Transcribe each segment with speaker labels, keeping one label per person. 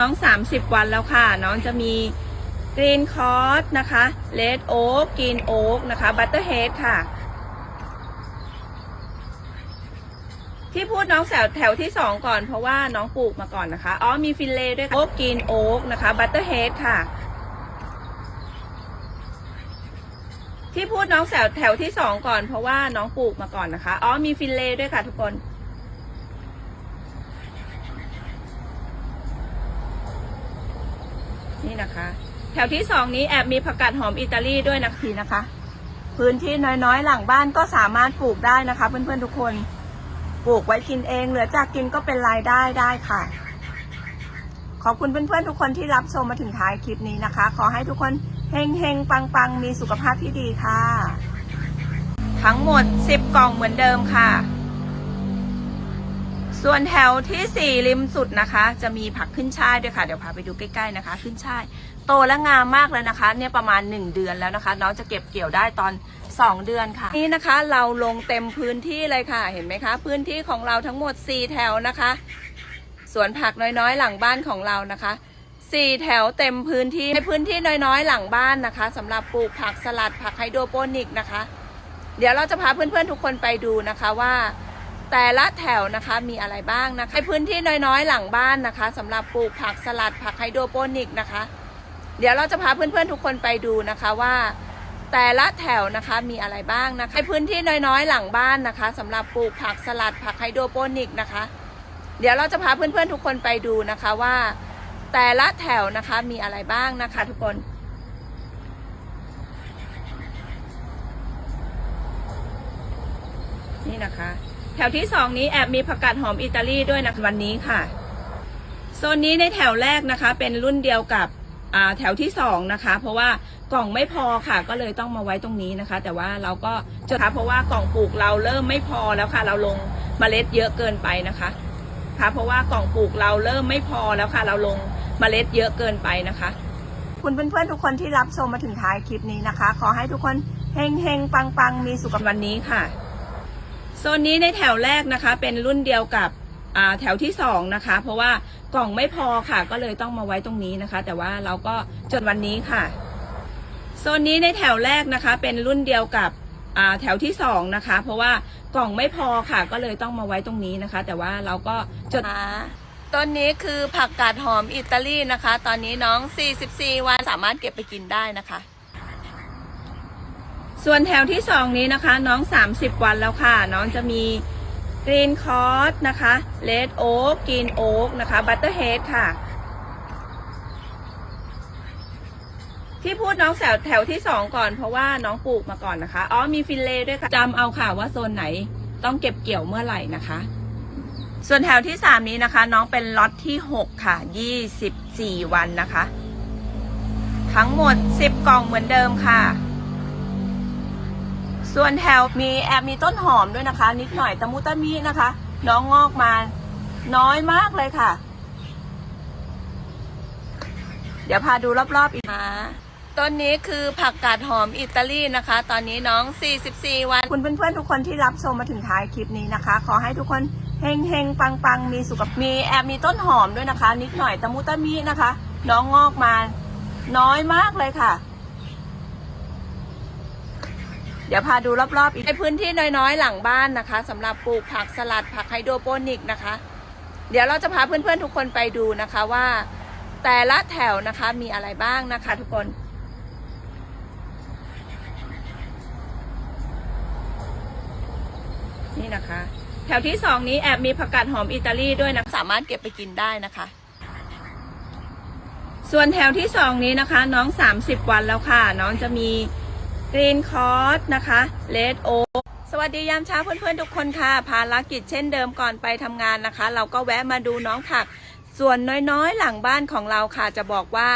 Speaker 1: น้อง 30 วันแล้วค่ะ น้องจะมีกรีนคอร์สนะคะเลดโอ๊กกรีนโอ๊กนะคะบัตเตอร์เฮดค่ะ ที่พูดน้องแถวแถวที่สองก่อนเพราะว่าน้องปลูกมาก่อนนะคะ อ๋อมีฟินเลด้วยค่ะโอ๊กกรีนโอ๊กนะคะบัตเตอร์เฮดค่ะ ที่พูดน้องแถวแถวที่สองก่อนเพราะว่าน้องปลูกมาก่อนนะคะ อ๋อมีฟินเลด้วยค่ะทุกคน นี่นะคะ แถวที่สองนี้แอบมีผักกาดหอมอิตาลีด้วยนะทีนะคะ พื้นที่น้อยๆ หลังบ้านก็สามารถปลูกได้นะคะ เพื่อนๆทุกคนปลูกไว้กินเอง เหลือจากกินก็เป็นรายได้ได้ค่ะ ขอบคุณเพื่อนๆทุกคนที่รับชมมาถึงท้ายคลิปนี้นะคะ ขอให้ทุกคนเฮงๆปังๆ มีสุขภาพที่ดีค่ะ ทั้งหมด 10 กล่องเหมือนเดิมค่ะ ส่วนแถวที่สี่ริมสุดนะคะ จะมีผักขึ้นช่ายด้วยค่ะ เดี๋ยวพาไปดูใกล้ๆนะคะ ขึ้นช่าย โตและงามมากเลยนะคะ เนี่ยประมาณ 1 เดือนแล้วนะคะ น้องจะเก็บเกี่ยวได้ตอน 2 เดือนค่ะ นี่นะคะเราลงเต็มพื้นที่เลยค่ะ เห็นไหมคะ พื้นที่ของเราทั้งหมด 4 แถวนะคะ สวนผักน้อยๆ หลังบ้านของเรานะคะสี่แถวเต็มพื้นที่ในพื้นที่น้อยๆ หลังบ้านนะคะสำหรับปลูกผักสลัดผักไฮโดรโปนิกนะคะ เดี๋ยวเราจะพาเพื่อนๆทุกคนไปดูนะคะว่า แต่ละแถวนะคะมีอะไรบ้างนะคะในพื้นที่น้อยๆ หลังบ้านนะคะสำหรับปลูกผักสลัดผักไฮโดรโปนิกนะคะ เดี๋ยวเราจะพาเพื่อนๆทุกคนไปดูนะคะว่า แต่ละแถวนะคะมีอะไรบ้างนะคะในพื้นที่น้อยๆ หลังบ้านนะคะสำหรับปลูกผักสลัดผักไฮโดรโปนิกนะคะ เดี๋ยวเราจะพาเพื่อนๆทุกคนไปดูนะคะว่า แต่ละแถวนะคะมีอะไรบ้างนะคะ ทุกคนนี่นะคะ ถวที่สองนี้แอบมีผักกาดหอมอิตาลีด้วยนะวันนี้ค่ะ โซนนี้ในแถวแรกนะคะ เป็นรุ่นเดียวกับอ่าแถวที่สองนะคะ เพราะว่ากล่องไม่พอค่ะ ก็เลยต้องมาไว้ตรงนี้นะคะ แต่ว่าเราก็จะเพราะว่ากล่องปลูกเราเริ่มไม่พอแล้วค่ะเราลงเมล็ดเยอะเกินไปนะคะค่ะเพราะว่ากล่องปลูกเราเริ่มไม่พอแล้วค่ะ เราลงเมล็ดเยอะเกินไปนะคะ คุณเพื่อนๆทุกคนที่รับชมมาถึงท้ายคลิปนี้นะคะ ขอให้ทุกคนเฮงเฮงปังปังๆมีสุขภาพวันนี้ค่ะ โซนนี้ในแถวแรกนะคะ เป็นรุ่นเดียวกับแถวที่สองนะคะ เพราะว่ากล่องไม่พอค่ะ ก็เลยต้องมาไว้ตรงนี้นะคะ แต่ว่าเราก็จนวันนี้ค่ะโซนนี้ในแถวแรกนะคะ เป็นรุ่นเดียวกับแถวที่สองนะคะ เพราะว่ากล่องไม่พอค่ะ ก็เลยต้องมาไว้ตรงนี้นะคะ แต่ว่าเราก็จดต้นนี้คือผักกาดหอมอิตาลีนะคะ ตอนนี้น้อง 44 วันสามารถเก็บไปกินได้นะคะ ส่วนแถวที่สองนี้นะคะ น้อง 30 วันแล้วค่ะ น้องจะมีกรีนคอร์สนะคะเลดโอ๊กกรีนโอ๊กนะคะบัตเตอร์เฮดค่ะ ที่พูดน้องแถวแถวที่สองก่อนเพราะว่าน้องปลูกมาก่อนนะคะ อ๋อมีฟินเลด้วยค่ะจำเอาค่ะว่าโซนไหนต้องเก็บเกี่ยวเมื่อไหร่นะคะ ส่วนแถวที่สามนี้นะคะ น้องเป็นล็อตที่หกค่ะยี่สิบสี่วันนะคะ ทั้งหมดสิบกล่องเหมือนเดิมค่ะ ส่วนแถวมีแอบมีต้นหอมด้วยนะคะ นิดหน่อยตะมุตะมินะคะ น้องงอกมา น้อยมากเลยค่ะ เดี๋ยวพาดูรอบๆอีกนะต้นนี้คือผักกาดหอมอิตาลีนะคะ ตอนนี้น้อง 44 วัน คุณเพื่อนๆทุกคนที่รับชมมาถึงท้ายคลิปนี้นะคะ ขอให้ทุกคนเฮงเฮงปังปังมีสุขมีแอบมีต้นหอมด้วยนะคะ นิดหน่อยตะมุตะมินะคะ น้องงอกมา น้อยมากเลยค่ะ เดี๋ยวพาดูรอบๆอีกในพื้นที่น้อยๆ หลังบ้านนะคะสำหรับปลูกผักสลัดผักไฮโดรโปนิกนะคะ เดี๋ยวเราจะพาเพื่อนๆทุกคนไปดูนะคะว่า แต่ละแถวนะคะมีอะไรบ้างนะคะ ทุกคนนี่นะคะ แถวที่สองนี้แอบมีผักกาดหอมอิตาลีด้วยนะสามารถเก็บไปกินได้นะคะ ส่วนแถวที่สองนี้นะคะ น้อง30วันแล้วค่ะ น้องจะมี กรีนคอร์สนะคะเลดโอสวัสดียามเช้าเพื่อนๆทุกคนค่ะ ภารกิจเช่นเดิมก่อนไปทำงานนะคะ เราก็แวะมาดูน้องผัก ส่วนน้อยๆ หลังบ้านของเราค่ะจะบอกว่า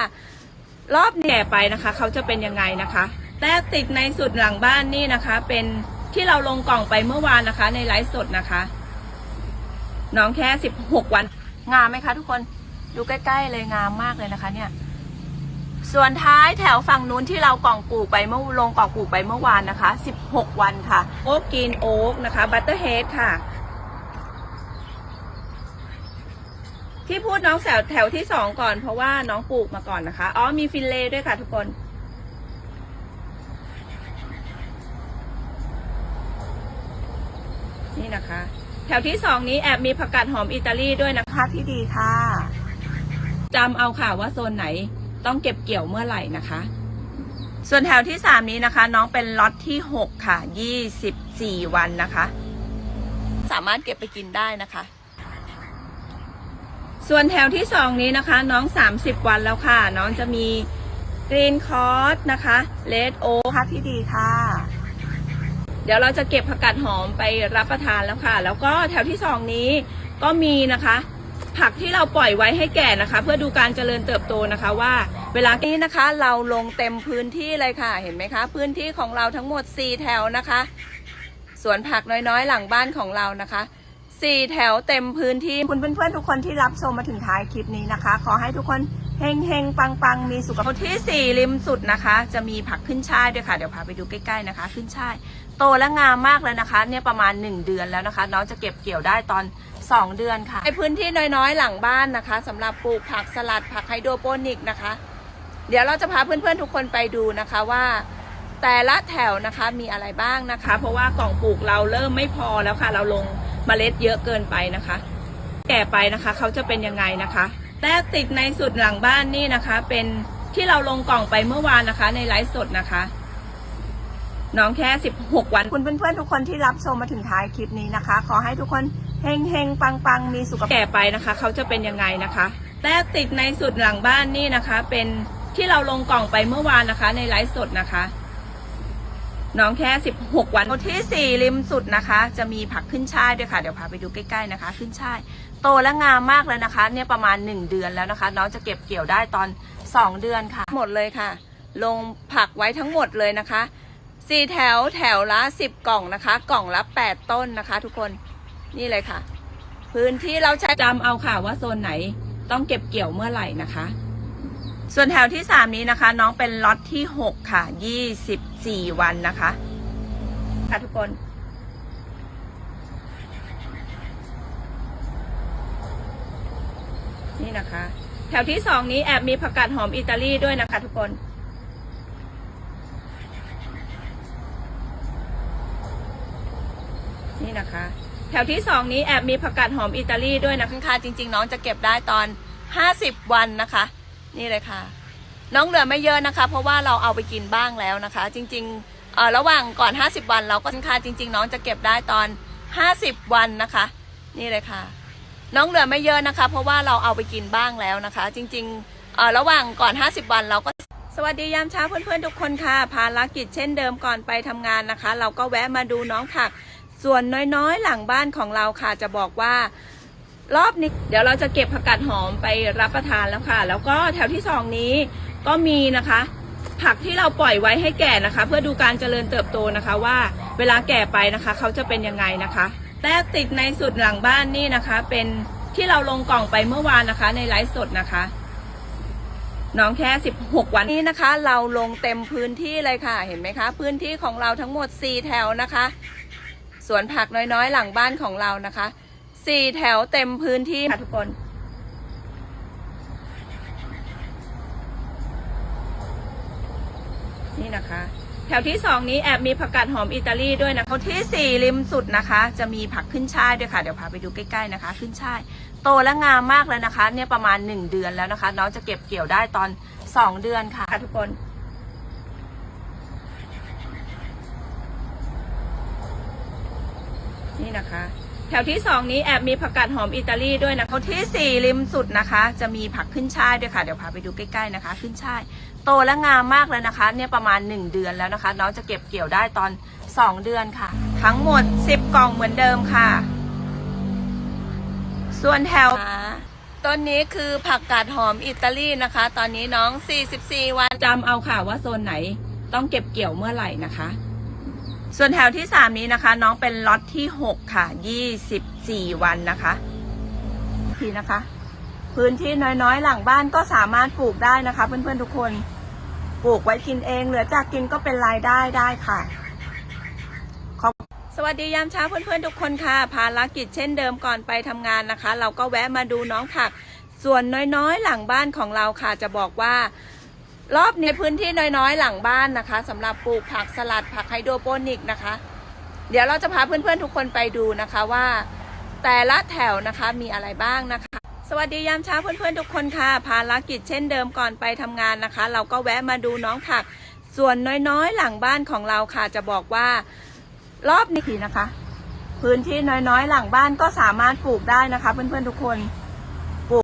Speaker 1: รอบแหน่ไปนะคะ เขาจะเป็นยังไงนะคะ แต่ติดในสุดหลังบ้านนี่นะคะ เป็นที่เราลงกล่องไปเมื่อวานนะคะ ในไลฟ์สดนะคะ น้องแค่สิบหกวัน งามไหมคะทุกคนดูใกล้ ๆ เลยงามมากเลยนะคะเนี่ย ส่วนท้ายแถวฝั่งนู้นที่เรากล่องปลูกไปเมื่อลงกล่องปลูกไปเมื่อวานนะคะ 16 วันค่ะ โอ๊กกินโอ๊กนะคะ บัตเตอร์เฮดค่ะ ที่พูดน้องแถวแถวที่สองก่อนเพราะว่าน้องปลูกมาก่อนนะคะ อ๋อ มีฟินเลย์ด้วยค่ะทุกคน นี่นะคะ แถวที่สองนี้แอบมีผักกาดหอมอิตาลีด้วยนะคะที่ดีค่ะจำเอาค่ะว่าโซนไหน ต้องเก็บเกี่ยวเมื่อไหร่นะคะ ส่วนแถวที่สามนี้นะคะ น้องเป็นล็อตที่หกค่ะยี่สิบสี่วันนะคะ สามารถเก็บไปกินได้นะคะ ส่วนแถวที่สองนี้นะคะ น้องสามสิบวันแล้วค่ะ น้องจะมีกรีนคอร์สนะคะเลดโอค่ะที่ดีค่ะ เดี๋ยวเราจะเก็บผักกาดหอมไปรับประทานแล้วค่ะ แล้วก็แถวที่สองนี้ก็มีนะคะ ผักที่เราปล่อยไว้ให้แก่นะคะ เพื่อดูการเจริญเติบโตนะคะว่า เวลานี้นะคะเราลงเต็มพื้นที่เลยค่ะ เห็นไหมคะ พื้นที่ของเราทั้งหมด 4 แถวนะคะสวนผักน้อยๆ หลังบ้านของเรานะคะสี่แถวเต็มพื้นที่คุณเพื่อนๆทุกคนที่รับชมมาถึงท้ายคลิปนี้นะคะ ขอให้ทุกคนเฮงเฮงปังปังๆมีสุขภาพที่สี่ริมสุดนะคะ จะมีผักขึ้นช่ายด้วยค่ะเดี๋ยวพาไปดูใกล้ๆนะคะ ขึ้นช่ายโตและงามมากเลยนะคะ เนี่ยประมาณ 1 เดือนแล้วนะคะ น้องจะเก็บเกี่ยวได้ตอน 2 เดือนค่ะ ในพื้นที่น้อยๆ หลังบ้านนะคะสำหรับปลูกผักสลัดผักไฮโดรโปนิกนะคะ เดี๋ยวเราจะพาเพื่อนๆทุกคนไปดูนะคะว่าแต่ละแถวนะคะมีอะไรบ้างนะคะ เพราะว่ากล่องปลูกเราเริ่มไม่พอแล้วค่ะ เราลงเมล็ดเยอะเกินไปนะคะ แก่ไปนะคะเขาจะเป็นยังไงนะคะแต่ติดในสุดหลังบ้านนี่นะคะ เป็นที่เราลงกล่องไปเมื่อวานนะคะ ในไลฟ์สดนะคะน้องแค่ 16 วัน คุณเพื่อนๆทุกคนที่รับชมมาถึงท้ายคลิปนี้นะคะ ขอให้ทุกคน เฮงเฮงปังปังๆมีสุขภาพแก่ไปนะคะ เขาจะเป็นยังไงนะคะแต่ติดในสุดหลังบ้านนี่นะคะ เป็นที่เราลงกล่องไปเมื่อวานนะคะ ในไลฟ์สดนะคะ น้องแค่ 16 วันที่ 4 ริมสุดนะคะ จะมีผักขึ้นช่ายด้วยค่ะ เดี๋ยวพาไปดูใกล้ๆนะคะ ขึ้นช่ายโตและงามมากเลยนะคะ เนี่ยประมาณ 1 เดือนแล้วนะคะ น้องจะเก็บเกี่ยวได้ตอน 2 เดือนค่ะ หมดเลยค่ะ ลงผักไว้ทั้งหมดเลยนะคะสี่แถวแถวละ 10 กล่องนะคะ กล่องละ 8 ต้นนะคะ ทุกคน นี่เลยค่ะ พื้นที่เราใช้จำเอาค่ะว่าโซนไหนต้องเก็บเกี่ยวเมื่อไหร่นะคะ ส่วนแถวที่3นี้นะคะ น้องเป็นล็อตที่6ค่ะ24วันนะคะ ค่ะทุกคนนี่นะคะ แถวที่2นี้แอบมีผักกาดหอมอิตาลีด้วยนะคะ ทุกคน นี่นะคะ ถวที่ 2 นี้แอบมีผักกาดหอมอิตาลีด้วยนะคะค่ะจริง ๆ น้องจะเก็บได้ตอน 50 วันนะคะ นี่เลยค่ะ น้องเหลือไม่เยอะนะคะ เพราะว่าเราเอาไปกินบ้างแล้วนะคะ จริงๆเอ่อระหว่างก่อน 50 วันเราก็ค่ะจริง ๆ น้องจะเก็บได้ตอน 50 วันนะคะ นี่เลยค่ะ น้องเหลือไม่เยอะนะคะ เพราะว่าเราเอาไปกินบ้างแล้วนะคะ จริงๆเอ่อระหว่างก่อน 50 วันเราก็สวัสดียามเช้าเพื่อนๆทุกคนค่ะภารกิจเช่นเดิมก่อนไปทำงานนะคะ เราก็แวะมาดูน้องผัก ส่วนน้อยๆ หลังบ้านของเราค่ะจะบอกว่ารอบนี้เดี๋ยวเราจะเก็บผักกาดหอมไปรับประทานแล้วค่ะ แล้วก็แถวที่สองนี้ก็มีนะคะ ผักที่เราปล่อยไว้ให้แก่นะคะ เพื่อดูการเจริญเติบโตนะคะว่าเวลาแก่ไปนะคะ เขาจะเป็นยังไงนะคะแต่ติดในสุดหลังบ้านนี่นะคะ เป็นที่เราลงกล่องไปเมื่อวานนะคะ ในไลฟ์สดนะคะน้องแค่ 16 วันนี้นะคะ เราลงเต็มพื้นที่เลยค่ะเห็นไหมคะ พื้นที่ของเราทั้งหมด 4 แถวนะคะ สวนผักน้อยๆ หลังบ้านของเรานะคะ4แถวเต็มพื้นที่ค่ะทุกคนนี่นะคะ แถวที่2นี้แอบมีผักกาดหอมอิตาลีด้วยนะคะแถวทีสี่4ริมสุดนะคะ จะมีผักขึ้นช่ายด้วยค่ะ เดี๋ยวพาไปดูใกล้ๆนะคะ ขึ้นช่ายโตและงามมากเลยนะคะ เนี่ยประมาณ1เดือนแล้วนะคะ น้องจะเก็บเกี่ยวได้ตอน2เดือนค่ะทุกคน นี่นะคะ แถวที่2นี้แอบมีผักกาดหอมอิตาลีด้วยนะคะแถวที่สี่ริมสุดนะคะ จะมีผักขึ้นช่ายด้วยค่ะ เดี๋ยวพาไปดูใกล้ๆนะคะ ขึ้นช่ายโตและงามมากเลยนะคะ เนี่ยประมาณ 1 เดือนแล้วนะคะ น้องจะเก็บเกี่ยวได้ตอน 2 เดือนค่ะ ทั้งหมด 10 กล่องเหมือนเดิมค่ะ ส่วนแถวต้นนี้คือผักกาดหอมอิตาลีนะคะ ตอนนี้น้อง 44 วันจำเอาค่ะว่าโซนไหนต้องเก็บเกี่ยวเมื่อไหร่นะคะ ส่วนแถวที่3นี้นะคะ น้องเป็นล็อตที่6ค่ะ24วันนะคะ ทีนะคะ พื้นที่น้อยๆ หลังบ้านก็สามารถปลูกได้นะคะ เพื่อนๆทุกคนปลูกไว้กินเองเหลือจากกินก็เป็นรายได้ได้ค่ะสวัสดียามเช้าเพื่อนๆทุกคนค่ะ ภารกิจเช่นเดิมก่อนไปทำงานนะคะ เราก็แวะมาดูน้องผัก ส่วนน้อยๆ หลังบ้านของเราค่ะจะบอกว่า รอบนี้พื้นที่น้อยๆ หลังบ้านนะคะสำหรับปลูกผักสลัดผักไฮโดรโปนิกนะคะ เดี๋ยวเราจะพาเพื่อนๆทุกคนไปดูนะคะว่า แต่ละแถวนะคะมีอะไรบ้างนะคะ สวัสดียามเช้าเพื่อนๆทุกคนค่ะ ภารกิจเช่นเดิมก่อนไปทำงานนะคะ เราก็แวะมาดูน้องผักส่วนน้อยๆ หลังบ้านของเราค่ะจะบอกว่ารอบนี้นะคะ พื้นที่น้อยๆ หลังบ้านก็สามารถปลูกได้นะคะ เพื่อนๆทุกคน